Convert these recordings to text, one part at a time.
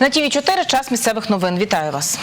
На ТІВІ 4 час місцевих новин. Вітаю вас.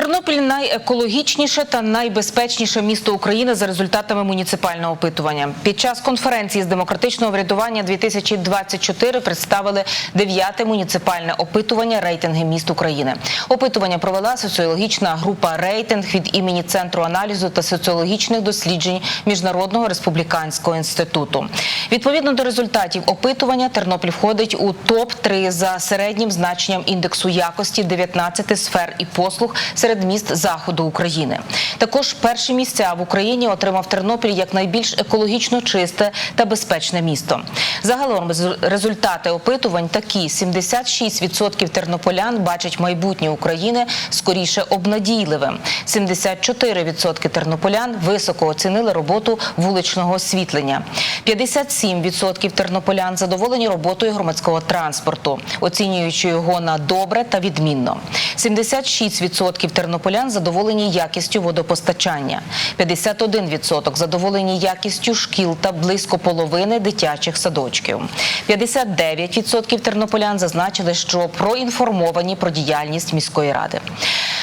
Тернопіль найекологічніше та найбезпечніше місто України за результатами муніципального опитування. Під час конференції з демократичного врядування 2024 представили дев'яте муніципальне опитування рейтинги міст України. Опитування провела соціологічна група рейтинг від імені Центру аналізу та соціологічних досліджень Міжнародного республіканського інституту. Відповідно до результатів опитування, Тернопіль входить у топ 3 за середнім значенням індексу якості 19 сфер і послуг серед міст заходу України. Також перші місця в Україні отримав Тернопіль як найбільш екологічно чисте та безпечне місто. Загалом результати опитувань такі: 76% тернополян бачать майбутнє України скоріше обнадійливим. 74% тернополян високо оцінили роботу вуличного освітлення. 57% тернополян задоволені роботою громадського транспорту, оцінюючи його на добре та відмінно. 76% тернополян задоволені якістю водопостачання, 51% задоволені якістю шкіл та близько половини дитячих садочків. 59% тернополян зазначили, що проінформовані про діяльність міської ради.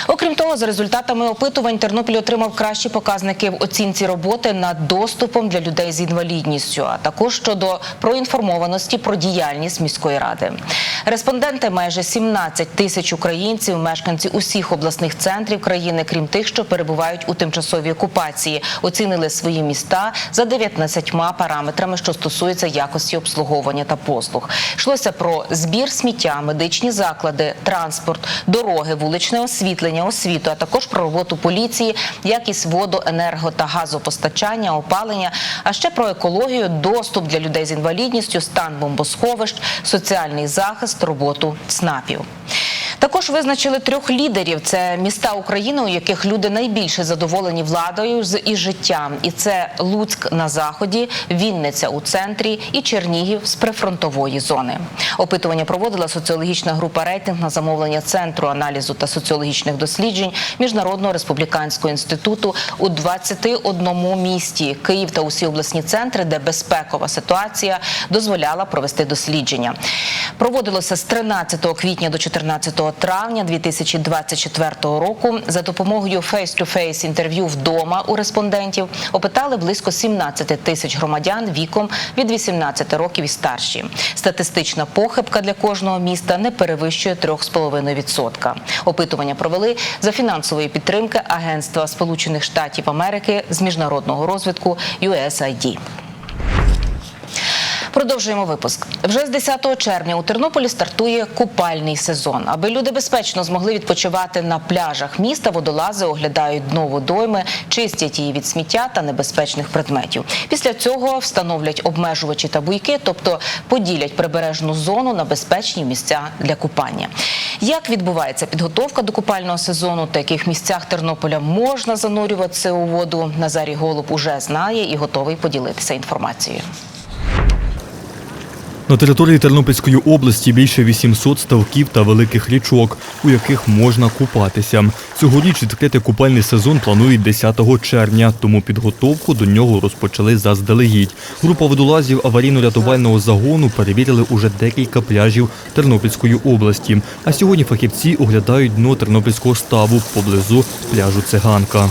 Окрім того, за результатами опитувань Тернопіль отримав кращі показники в оцінці роботи над доступом для людей з інвалідністю, а також щодо проінформованості про діяльність міської ради. Респонденти майже 17 тисяч українців, мешканці усіх обласних центрів країни, крім тих, що перебувають у тимчасовій окупації, оцінили свої міста за 19 параметрами, що стосуються якості обслуговування та послуг. Йшлося про збір сміття, медичні заклади, транспорт, дороги, вуличне освітлення, освіту, а також про роботу поліції, якість воду, енерго та газопостачання, опалення, а ще про екологію, доступ для людей з інвалідністю, стан бомбосховищ, соціальний захист, роботу ЦНАПів. Також визначили трьох лідерів. Це міста України, у яких люди найбільше задоволені владою і життям. І це Луцьк на заході, Вінниця у центрі і Чернігів з прифронтової зони. Опитування проводила соціологічна група рейтинг на замовлення центру аналізу та соціологічних досліджень Міжнародного республіканського інституту у 21 місті Київ та усі обласні центри, де безпекова ситуація дозволяла провести дослідження. Проводилося з 13 квітня до 14 травня 2024 року. За допомогою фейс-ту-фейс інтерв'ю вдома у респондентів опитали близько 17 тисяч громадян віком від 18 років і старші. Статистична похибка для кожного міста не перевищує 3,5%. Опитування провели за фінансової підтримки Агентства Сполучених Штатів Америки з міжнародного розвитку USAID. Продовжуємо випуск. Вже з 10 червня у Тернополі стартує купальний сезон. Аби люди безпечно змогли відпочивати на пляжах міста, водолази оглядають дно водойми, чистять її від сміття та небезпечних предметів. Після цього встановлять обмежувачі та буйки, тобто поділять прибережну зону на безпечні місця для купання. Як відбувається підготовка до купального сезону та яких місцях Тернополя можна занурюватися у воду? Назарій Голуб уже знає і готовий поділитися інформацією. На території Тернопільської області більше 800 ставків та великих річок, у яких можна купатися. Цьогоріч відкрити купальний сезон планують 10 червня, тому підготовку до нього розпочали заздалегідь. Група водолазів аварійно-рятувального загону перевірили уже декілька пляжів Тернопільської області. А сьогодні фахівці оглядають дно Тернопільського ставу поблизу пляжу Циганка.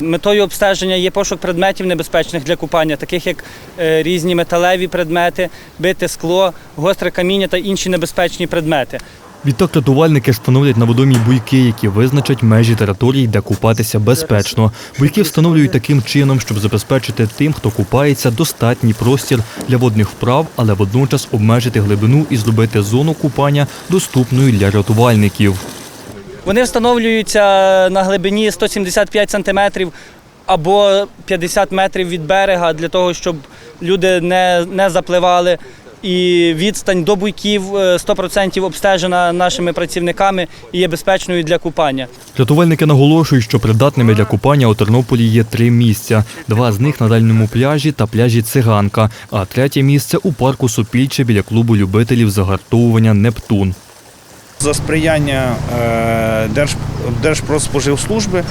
Метою обстеження є пошук предметів небезпечних для купання, таких як е, різні металеві предмети, бите скло, гостре каміння та інші небезпечні предмети. Відтак рятувальники встановлять на водомі буйки, які визначать межі територій, де купатися безпечно. Буйки встановлюють таким чином, щоб забезпечити тим, хто купається, достатній простір для водних вправ, але водночас обмежити глибину і зробити зону купання доступною для рятувальників. Вони встановлюються на глибині 175 сантиметрів або 50 метрів від берега для того, щоб люди не, не запливали. І відстань до буйків е, 100% обстежена нашими працівниками і є безпечною для купання. Рятувальники наголошують, що придатними для купання у Тернополі є три місця. Два з них на дальньому пляжі та пляжі Циганка, а третє місце у парку Сопільче біля клубу любителів загартовування Нептун. За сприяння е, Держпродспоживслужби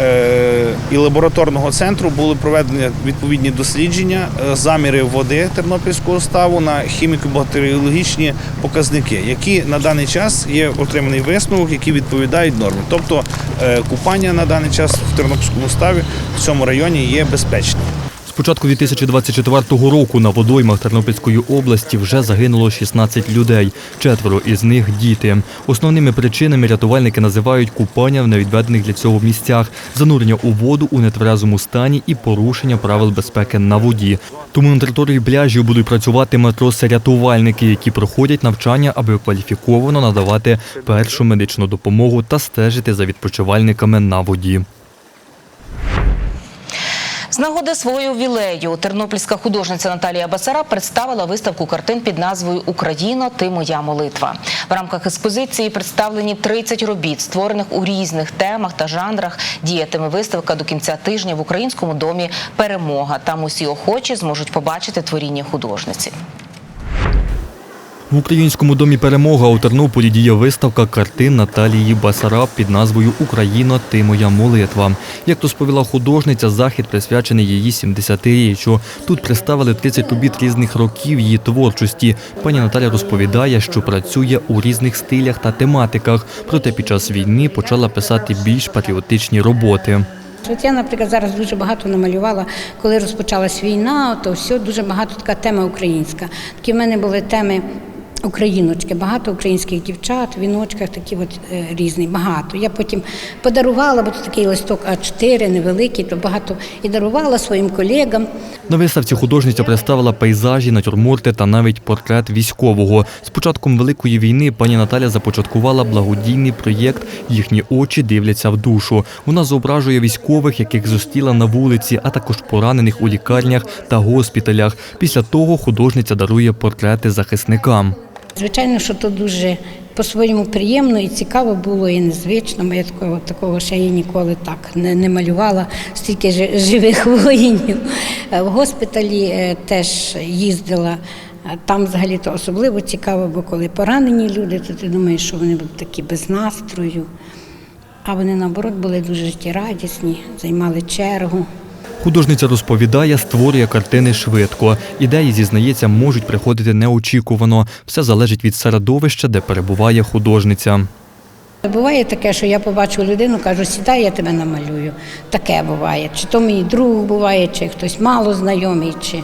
е, і лабораторного центру були проведені відповідні дослідження, е, заміри води Тернопільського ставу на хіміко-бактеріологічні показники, які на даний час є отриманий висновок, які відповідають нормі. Тобто купання на даний час в Тернопільському ставі в цьому районі є безпечним. Початку 2024 року на водоймах Тернопільської області вже загинуло 16 людей, четверо із них діти. Основними причинами рятувальники називають купання в невідведених для цього місцях, занурення у воду у нетверезому стані і порушення правил безпеки на воді. Тому на території пляжів будуть працювати матроси-рятувальники, які проходять навчання, аби кваліфіковано надавати першу медичну допомогу та стежити за відпочивальниками на воді. Нагоди свого ювілею тернопільська художниця Наталія Басара представила виставку картин під назвою Україно, ти моя молитва. В рамках експозиції представлені 30 робіт, створених у різних темах та жанрах. Діятиме виставка до кінця тижня в українському домі Перемога. Там усі охочі зможуть побачити творіння художниці. В українському домі перемога у Тернополі діє виставка картин Наталії Басараб під назвою Україна, ти моя молитва. Як розповіла художниця, захід присвячений її 70-річчю. Тут представили 30 робіт різних років її творчості. Пані Наталя розповідає, що працює у різних стилях та тематиках. Проте під час війни почала писати більш патріотичні роботи. От я, наприклад, зараз дуже багато намалювала, коли розпочалась війна, то все дуже багато така тема українська. Такі в мене були теми. Україночки, багато українських дівчат, віночках такі от е, різні, багато. Я потім подарувала, бо це такий листок А4, невеликий, то багато і дарувала своїм колегам. На виставці художниця представила пейзажі, натюрморти та навіть портрет військового. З початком Великої війни пані Наталя започаткувала благодійний проєкт Їхні очі дивляться в душу. Вона зображує військових, яких зустріла на вулиці, а також поранених у лікарнях та госпіталях. Після того художниця дарує портрети захисникам. Звичайно, що то дуже по-своєму приємно і цікаво було, і незвично. Я такого, такого ще і ніколи так не, не малювала, стільки жи- живих воїнів. Е, В госпіталі е, теж їздила. Е, Там взагалі то особливо цікаво, бо коли поранені люди, то ти думаєш, що вони будуть такі без настрою. А вони наоборот були дуже життєрадісні, займали чергу. Художниця розповідає, створює картини швидко. Ідеї, зізнається, можуть приходити неочікувано. Все залежить від середовища, де перебуває художниця. Буває таке, що я побачу людину, кажу, сідай, я тебе намалюю. Таке буває. Чи то мій друг буває, чи хтось мало знайомий, чи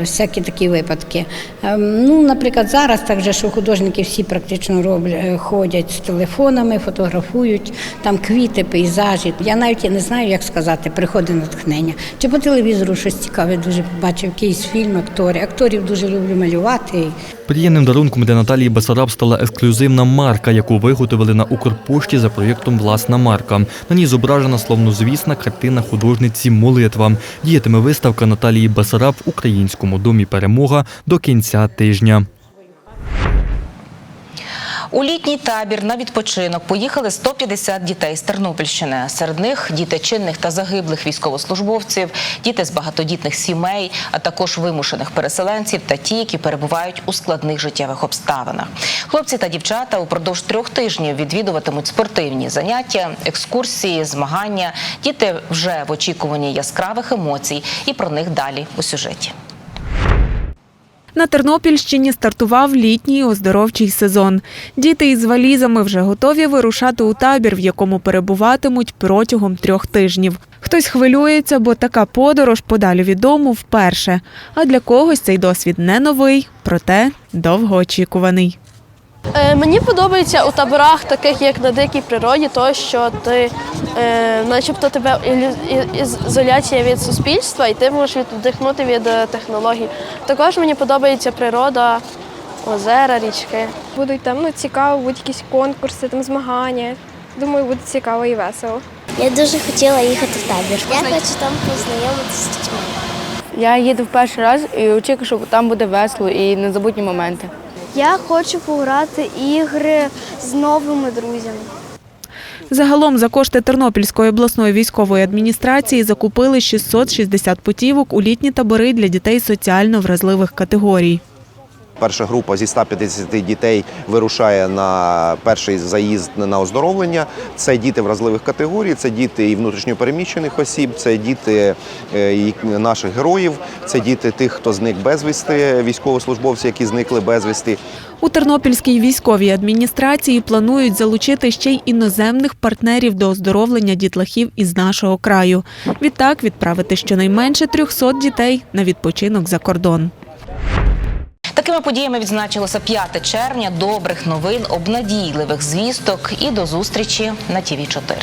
всякі такі випадки. Ем, ну, наприклад, зараз так же, що художники всі практично роблять, е, ходять з телефонами, фотографують там квіти, пейзажі. Я навіть не знаю, як сказати, приходить натхнення. Чи по телевізору щось цікаве дуже побачив, якийсь фільм, актори. Акторів дуже люблю малювати. Приємним дарунком для Наталії Басараб стала ексклюзивна марка, яку виготовили на Укрпошті за проєктом Власна марка. На ній зображена славнозвісна картина художниці Молитва. Діятиме виставка Наталії Басараб в українському домі Перемога до кінця тижня. У літній табір на відпочинок поїхали 150 дітей з Тернопільщини. Серед них діти чинних та загиблих військовослужбовців, діти з багатодітних сімей, а також вимушених переселенців та ті, які перебувають у складних життєвих обставинах. Хлопці та дівчата упродовж трьох тижнів відвідуватимуть спортивні заняття, екскурсії, змагання. Діти вже в очікуванні яскравих емоцій, і про них далі у сюжеті. На Тернопільщині стартував літній оздоровчий сезон. Діти із валізами вже готові вирушати у табір, в якому перебуватимуть протягом трьох тижнів. Хтось хвилюється, бо така подорож подалі від дому вперше. А для когось цей досвід не новий, проте довгоочікуваний. Е, Мені подобається у таборах, таких як на дикій природі, то що ти, е, начебто, тебе із- ізоляція від суспільства, і ти можеш віддихнути від е, технологій. Також мені подобається природа, озера, річки. Будуть там ну, цікаво, будуть якісь конкурси, там змагання. Думаю, буде цікаво і весело. Я дуже хотіла їхати в табір. Я хочу там познайомитися з дітьми. Я їду в перший раз і очікую, що там буде весело і незабутні моменти. Я хочу пограти ігри з новими друзями. Загалом за кошти Тернопільської обласної військової адміністрації закупили 660 путівок у літні табори для дітей соціально вразливих категорій. Перша група зі 150 дітей вирушає на перший заїзд на оздоровлення. Це діти вразливих категорій, це діти і внутрішньопереміщених осіб, це діти е, наших героїв, це діти тих, хто зник безвісти, військовослужбовці, які зникли безвісти. У Тернопільській військовій адміністрації планують залучити ще й іноземних партнерів до оздоровлення дітлахів із нашого краю. Відтак відправити щонайменше 300 дітей на відпочинок за кордон. Такими подіями відзначилося 5 червня. Добрих новин, обнадійливих звісток і до зустрічі на ТІВІ 4